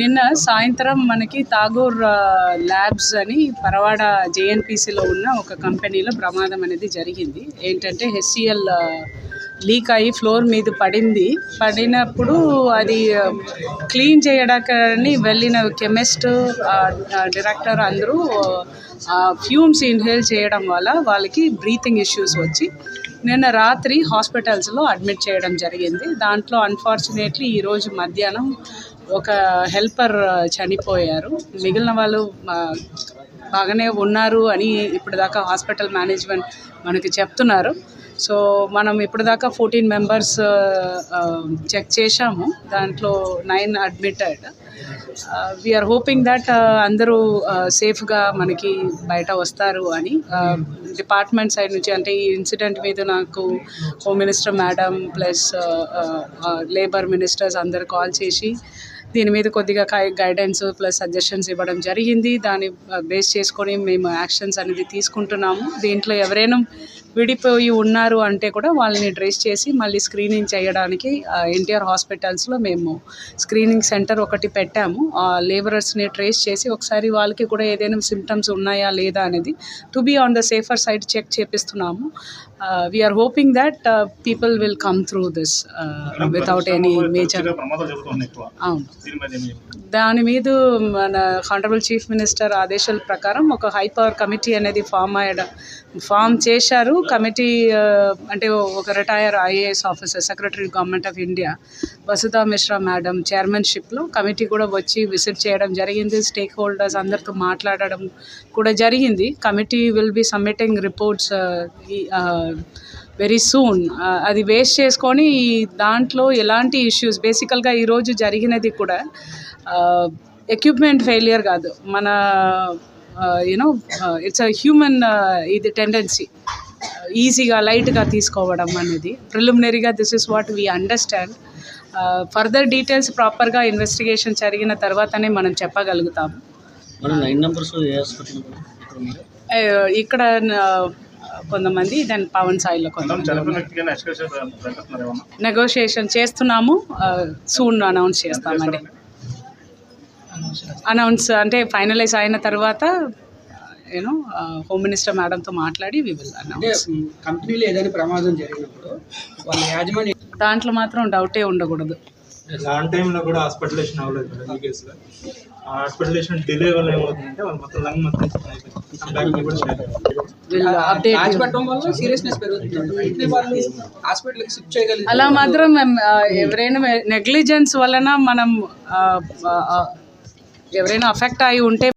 నిన్న సాయంత్రం మనకి తాగూర్ ల్యాబ్స్ అని పరవాడ జేఎన్పిసిలో ఉన్న ఒక కంపెనీలో ప్రమాదం అనేది జరిగింది. ఏంటంటే హెచ్సిఎల్ లీక్ అయ్యి ఫ్లోర్ మీద పడింది. పడినప్పుడు అది క్లీన్ చేయడానికి వెళ్ళిన కెమిస్ట్ డైరెక్టర్ అందరూ ఫ్యూమ్స్ ఇన్హేల్ చేయడం వల్ల వాళ్ళకి బ్రీతింగ్ ఇష్యూస్ వచ్చి నిన్న రాత్రి హాస్పిటల్స్లో అడ్మిట్ చేయడం జరిగింది. దాంట్లో అన్ఫార్చునేట్లీ ఈరోజు మధ్యాహ్నం ఒక హెల్పర్ చనిపోయారు. మిగిలిన వాళ్ళు బాగానే ఉన్నారు అని ఇప్పుడు దాకా హాస్పిటల్ మేనేజ్మెంట్ మనకి చెప్తున్నారు. సో మనం ఇప్పటిదాకా ఫోర్టీన్ మెంబర్స్ చెక్ చేశాము. దాంట్లో nine admitted we're hoping that అందరూ సేఫ్గా మనకి బయట వస్తారు అని డిపార్ట్మెంట్ సైడ్ నుంచి అంటే ఈ ఇన్సిడెంట్ మీద నాకు home minister madam plus labour ministers అందరు కాల్ చేసి దీని మీద కొద్దిగా గైడెన్స్ ప్లస్ సజెషన్స్ ఇవ్వడం జరిగింది. దాన్ని uh, బేస్ చేసుకొని మేము యాక్షన్స్ అనేది తీసుకుంటున్నాము. దీంట్లో ఎవరైనా విడిపోయి ఉన్నారు అంటే కూడా వాళ్ళని ట్రేస్ చేసి మళ్ళీ స్క్రీనింగ్ చేయడానికి ఎన్టీఆర్ హాస్పిటల్స్లో మేము స్క్రీనింగ్ సెంటర్ ఒకటి పెట్టాము. ఆ లేబరర్స్ని ట్రేస్ చేసి ఒకసారి వాళ్ళకి కూడా ఏదైనా సిమ్టమ్స్ ఉన్నాయా లేదా అనేది to be on the safer side check చేపిస్తున్నాము. We're hoping that people will come through this without any major అవును. దీని మీద మన హానరబుల్ చీఫ్ మినిస్టర్ ఆదేశాల ప్రకారం ఒక హై పవర్ కమిటీ అనేది ఫామ్ అయ్యడం ఫామ్ చేశారు. కమిటీ అంటే ఒక retire IAS officer secretary government of India Vasudha Mishra madam చైర్మన్షిప్లో committee కూడా వచ్చి విజిట్ చేయడం జరిగింది. స్టేక్ హోల్డర్స్ అందరితో మాట్లాడడం కూడా జరిగింది. Committee will be submitting reports very soon అది వేస్ట్ చేసుకొని ఈ దాంట్లో ఎలాంటి ఇష్యూస్ బేసికల్గా ఈరోజు జరిగినది కూడా ఎక్విప్మెంట్ ఫెయిలియర్ కాదు. మన you know it's a human ఇది టెండెన్సీ ఈజీగా లైట్గా తీసుకోవడం అనేది. ప్రిలిమినరీగా this is what we understand further details ప్రాపర్గా ఇన్వెస్టిగేషన్ జరిగిన తర్వాతనే మనం చెప్పగలుగుతాము ఇక్కడ కొంతమంది దాని పవన్ సాయిలో కొంతమంది నెగోషియేషన్ చేస్తున్నాము. సూన్ అనౌన్స్ చేస్తామండి. అనౌన్స్ అంటే ఫైనలైజ్ అయిన తర్వాత యూనో హోమ్ మినిస్టర్ మేడంతో మాట్లాడి వి విల్ అనౌన్స్ కంపెనీలో ఏదైనా ప్రమాదం జరిగినప్పుడు వాళ్ళ యాజమాన్యం దాంట్లో మాత్రం డౌటే ఉండకూడదు. లాంగ్ టైంలో కూడా హాస్పిటలేషన్ అవ్వలేదు మేడం ఈ కేసులో ఆ హాస్పిటలేషన్ డిలే వల్ల ఏమవుతుందంటే వాళ్ళు మొత్తం లంగ్ మొత్తం అలా మాత్రం ఎవరైనా నెగ్లిజెన్స్ వలన మనం ఎవరైనా అఫెక్ట్ అయి ఉంటే